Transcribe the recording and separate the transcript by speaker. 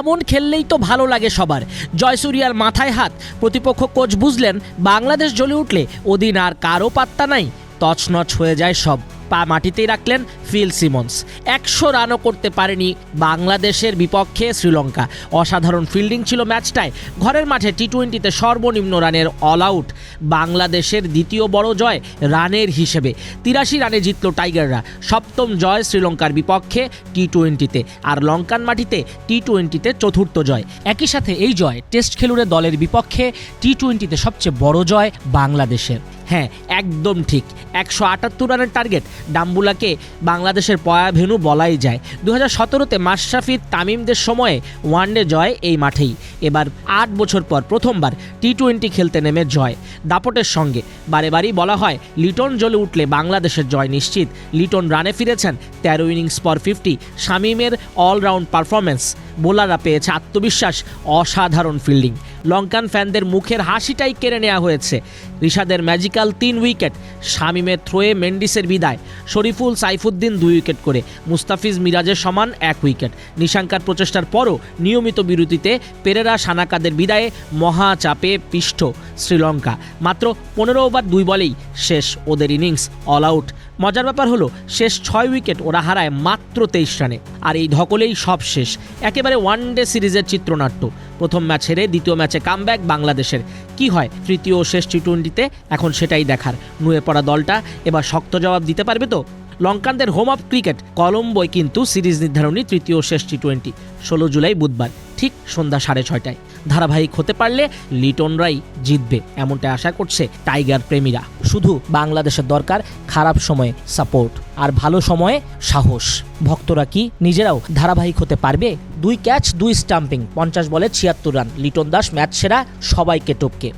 Speaker 1: এমন খেললেই তো ভালো লাগে সবার। জয়সুরিয়ার মাথায় হাত। প্রতিপক্ষ কোচ বুঝলেন, বাংলাদেশ জ্বলে উঠলে ওদিন আর কারও পাত্তা নাই। তছনছ হয়ে যায় সব। পা মাটিতেই রাখলেন ফিল সিমন্স। একশো রানও করতে পারেনি বাংলাদেশের বিপক্ষে শ্রীলঙ্কা। অসাধারণ ফিল্ডিং ছিল ম্যাচটায়। ঘরের মাঠে টি টোয়েন্টিতে সর্বনিম্ন রানের অল আউট। বাংলাদেশের দ্বিতীয় বড় জয় রানের হিসেবে। তিরাশি রানে জিতল টাইগাররা। সপ্তম জয় শ্রীলঙ্কার বিপক্ষে টি টোয়েন্টিতে আর লঙ্কান মাটিতে টি টোয়েন্টিতে চতুর্থ জয়। একই সাথে এই জয় টেস্ট খেলুড়ে দলের বিপক্ষে টি টোয়েন্টিতে সবচেয়ে বড় জয় বাংলাদেশের। হ্যাঁ একদম ঠিক। একশো আটাত্তর রানের টার্গেট ডাম্বুলাকে বাংলাদেশের পয়া ভেনু বলাই যায়। দু হাজার সতেরোতে মাশরাফি তামিমদের সময়ে ওয়ানডে জয় এই মাঠেই। এবার আট বছর পর প্রথমবার টি টোয়েন্টি খেলতে নেমে জয়। দাপটের সঙ্গে বারে বারেই বলা হয়, লিটন জ্বলে উঠলে বাংলাদেশের জয় নিশ্চিত। লিটন রানে ফিরেছেন তেরো ইনিংস পর ফিফটি শামিমের অলরাউন্ড পারফরমেন্স বোলাররা পেয়েছে আত্মবিশ্বাস, অসাধারণ ফিল্ডিং লঙ্কান ফ্যানদের মুখের হাসিটাই কেড়ে নেওয়া হয়েছে। রিশাদের ম্যাজিক্যাল তিন উইকেট, শামিমের থ্রোয়ে মেন্ডিসের বিদায়, শরীফুল সাইফুদ্দিন দুই উইকেট করে, মুস্তাফিজ মিরাজের সমান এক উইকেট। নিশাঙ্কার প্রচেষ্টার পরও নিয়মিত বিরতিতে পেরেরা সানাকাদের বিদায়ে মহাচাপে পিষ্ঠ শ্রীলঙ্কা। মাত্র পনেরো ওভার দুই বলেই শেষ ওদের ইনিংস অল আউট মজার ব্যাপার হলো, শেষ ছয় উইকেট ওরা হারায় মাত্র তেইশ রানে। আর এই ধকলেই সব শেষ। একেবারে ওয়ান ডে সিরিজের চিত্রনাট্য। প্রথম ম্যাচ হেরে দ্বিতীয় ম্যাচে কামব্যাক বাংলাদেশের। কি হয়? তৃতীয় ও শেষ টি টোয়েন্টিতে এখন সেটাই দেখার। নুয়ে পড়া দলটা এবার শক্ত জবাব দিতে পারবে তো? লঙ্কানদের হোম অফ ক্রিকেট কলম্বোয় কিন্তু সিরিজ নির্ধারণী তৃতীয় শেষ টি টোয়েন্টি ষোলো জুলাই বুধবার। ঠিক সন্ধ্যা সাড়ে ছয়টায়। ধারাবাহিক হতে পারলে লিটনরাই জিতবে এমনটা আশা করছে টাইগার প্রেমীরা। শুধু বাংলাদেশের দরকার খারাপ সময়ে সাপোর্ট, আর ভালো সময়ে সাহস। ভক্তরা কি নিজেরাও ধারাবাহিক হতে পারবে? দুই ক্যাচ, দুই স্টাম্পিং, পঞ্চাশ বলে ছিয়াত্তর রান। লিটন দাস ম্যাচ সেরা সবাইকে টপকে।